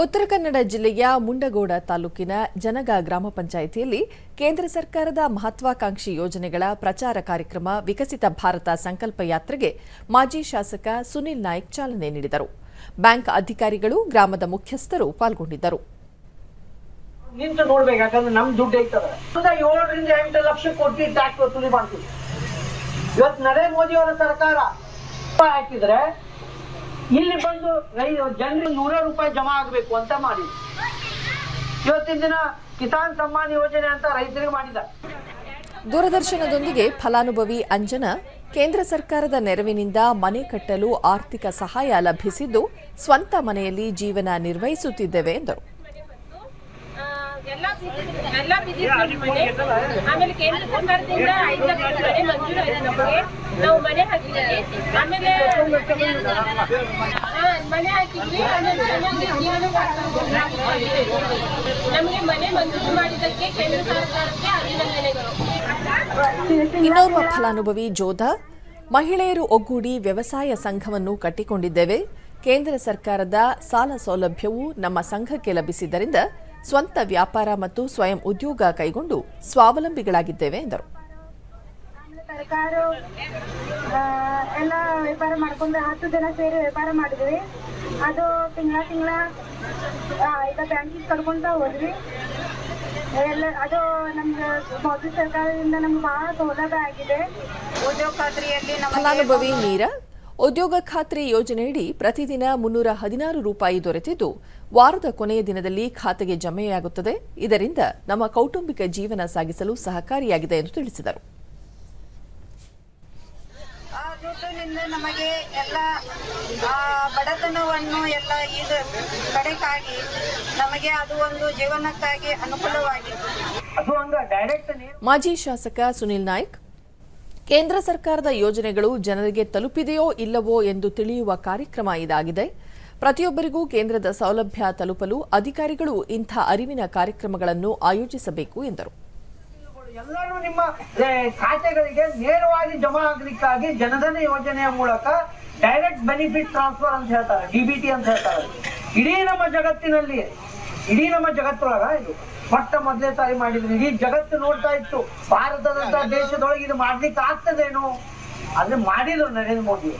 ಉತ್ತರ ಕನ್ನಡ ಜಿಲ್ಲೆಯ ಮುಂಡಗೋಡ ತಾಲೂಕಿನ ಜನಗ ಗ್ರಾಮ ಪಂಚಾಯಿತಿಯಲ್ಲಿ ಕೇಂದ್ರ ಸರ್ಕಾರದ ಮಹತ್ವಾಕಾಂಕ್ಷಿ ಯೋಜನೆಗಳ ಪ್ರಚಾರ ಕಾರ್ಯಕ್ರಮ ವಿಕಸಿತ ಭಾರತ ಸಂಕಲ್ಪ ಯಾತ್ರೆಗೆ ಮಾಜಿ ಶಾಸಕ ಸುನಿಲ್ ನಾಯ್ಕ್ ಚಾಲನೆ ನೀಡಿದರು. ಬ್ಯಾಂಕ್ ಅಧಿಕಾರಿಗಳು, ಗ್ರಾಮದ ಮುಖ್ಯಸ್ಥರು ಪಾಲ್ಗೊಂಡಿದ್ದರು. ನಿಂತು ನೋಡ್ಬೇಕು, ಯಾಕಂದ್ರೆ ನಮ್ ದುಡ್ಡು ಐತದ ಏಳರಿಂದ ಎಂಟು ಲಕ್ಷ ಕೋಟಿ ಟ್ಯಾಕ್ಸ್ ವಸೂಲಿ ಮಾಡ್ತೀವಿ. ಇವತ್ತು ನರೇಂದ್ರ ಮೋದಿ ಅವರ ಸರ್ಕಾರ ಹಾಕಿದ್ರೆ ಇಲ್ಲಿ ಬಂದು ಜನರಿಗೆ ನೂರೇ ರೂಪಾಯಿ ಜಮಾ ಆಗಬೇಕು ಅಂತ ಮಾಡಿ ಇವತ್ತಿನ ದಿನ ಕಿಸಾನ್ ಸಮ್ಮಾನ್ ಯೋಜನೆ ಅಂತ ರೈತರಿಗೆ ಮಾಡಿದ. ದೂರದರ್ಶನದೊಂದಿಗೆ ಫಲಾನುಭವಿ ಅಂಜನಾ ಕೇಂದ್ರ ಸರ್ಕಾರದ ನೆರವಿನಿಂದ ಮನೆ ಕಟ್ಟಲು ಆರ್ಥಿಕ ಸಹಾಯ ಲಭಿಸಿದ್ದು ಸ್ವಂತ ಮನೆಯಲ್ಲಿ ಜೀವನ ನಿರ್ವಹಿಸುತ್ತಿದ್ದೇವೆ ಎಂದರು. ಎಲ್ಲ ಆಮೇಲೆ ಕೇಂದ್ರ ಸರ್ಕಾರದಿಂದ ಐದು ಲಕ್ಷ ಮನೆ ಮಂಜೂರು ಆಗಿದೆ ನಮಗೆ. ನಾವು ಮನೆ ಹಾಕಿದ್ದೀವಿ. ಆಮೇಲೆ ಮನೆ ನಮಗೆ ಮನೆ ಮಂಜೂರು ಮಾಡಿದ್ದಕ್ಕೆ ಕೇಂದ್ರ ಸರ್ಕಾರಕ್ಕೆ ಅಭಿನಂದನೆಗಳು ಇನ್ನೋರ್ವ ಫಲಾನುಭವಿ ಜೋಧ, ಮಹಿಳೆಯರು ಒಗ್ಗೂಡಿ ವ್ಯವಸಾಯ ಸಂಘವನ್ನು ಕಟ್ಟಿಕೊಂಡಿದ್ದೇವೆ. ಕೇಂದ್ರ ಸರ್ಕಾರದ ಸಾಲ ಸೌಲಭ್ಯವು ನಮ್ಮ ಸಂಘಕ್ಕೆ ಲಭಿಸಿದ್ದರಿಂದ ಸ್ವಂತ ವ್ಯಾಪಾರ ಮತ್ತು ಸ್ವಯಂ ಉದ್ಯೋಗ ಕೈಗೊಂಡು ಸ್ವಾವಲಂಬಿಗಳಾಗಿದ್ದೇವೆ ಎಂದರು. ಸರ್ಕಾರ ಎಲ್ಲ ವ್ಯಾಪಾರ ಮಾಡ್ಕೊಂಡು ಹತ್ತು ಜನ ಸೇರಿ ವ್ಯಾಪಾರ ಮಾಡಿದ್ವಿ. ಅದು ತಿಂಗಳ ತಿಂಗಳ ಈಗ ಬ್ಯಾಂಕಿಗೆ ಕರ್ಕೊಂತ ಹೋದ್ವಿ. ಎಲ್ಲ ಅದು ನಮ್ಗೆ ಮೋದಿ ಸರ್ಕಾರದಿಂದ ನಮ್ಗೆ ಬಹಳ ಸೌಲಭ್ಯ ಆಗಿದೆ. ಉದ್ಯೋಗ ಖಾತ್ರಿಯಲ್ಲಿ ಫಲಾನುಭವಿ ಮೀರಾ ಉದ್ಯೋಗ ಖಾತ್ರಿ ಯೋಜನೆಯಡಿ ಪ್ರತಿದಿನ ಮುನ್ನೂರ ಹದಿನಾರು ರೂಪಾಯಿ ದೊರೆತಿದ್ದು ವಾರದ ಕೊನೆಯ ದಿನದಲ್ಲಿ ಖಾತೆಗೆ ಜಮೆಯಾಗುತ್ತದೆ. ಇದರಿಂದ ನಮ್ಮ ಕೌಟುಂಬಿಕ ಜೀವನ ಸಾಗಿಸಲು ಸಹಕಾರಿಯಾಗಿದೆ ಎಂದು ತಿಳಿಸಿದರು. ದುಡ್ಡಿನಿಂದ ನಮಗೆ ಎಲ್ಲ ಆ, ಬಡತನವನ್ನು ಎಲ್ಲ ಇದು ಕಡೆಗಾಗಿ ನಮಗೆ ಅದು ಒಂದು ಜೀವನಕ್ಕಾಗಿ ಅನುಕೂಲವಾಗಿತ್ತು. ಮಾಜಿ ಶಾಸಕ ಸುನಿಲ್ ನಾಯ್ಕ್ ಕೇಂದ್ರ ಸರ್ಕಾರದ ಯೋಜನೆಗಳು ಜನರಿಗೆ ತಲುಪಿದೆಯೋ ಇಲ್ಲವೋ ಎಂದು ತಿಳಿಯುವ ಕಾರ್ಯಕ್ರಮ ಇದಾಗಿದೆ. ಪ್ರತಿಯೊಬ್ಬರಿಗೂ ಕೇಂದ್ರದ ಸೌಲಭ್ಯ ತಲುಪಲು ಅಧಿಕಾರಿಗಳು ಇಂಥ ಅರಿವಿನ ಕಾರ್ಯಕ್ರಮಗಳನ್ನು ಆಯೋಜಿಸಬೇಕು ಎಂದರು. ಎಲ್ಲರೂ ನಿಮ್ಮ ಖಾತೆಗಳಿಗೆ ನೇರವಾಗಿ ಜಮಾ ಆಗ್ಲಿಕ್ಕಾಗಿ ಜನಧನ ಯೋಜನೆಯ ಮೂಲಕ ಡೈರೆಕ್ಟ್ ಬೆನಿಫಿಟ್ ಟ್ರಾನ್ಸ್ಫರ್ ಅಂತ ಹೇಳ್ತಾರೆ ಡಿಬಿಟಿ ಅಂತ ಹೇಳ್ತಾರೆ. ಇಡೀ ನಮ್ಮ ಜಗತ್ತಿನಲ್ಲಿ, ಇಡೀ ನಮ್ಮ ಜಗತ್ತೊಳಗ ಇದು ಮೊಟ್ಟ ಮೊದಲೇ ಸಾರಿ ಮಾಡಿದ್ರು. ಇಡೀ ಜಗತ್ತು ನೋಡ್ತಾ ಇತ್ತು. ಭಾರತದಂತ ದೇಶದೊಳಗೆ ಇದು ಮಾಡ್ಲಿಕ್ಕೆ ಆಗ್ತದೇನು ಅಂದ್ರೆ ಮಾಡಿದ್ರು ನರೇಂದ್ರ ಮೋದಿ.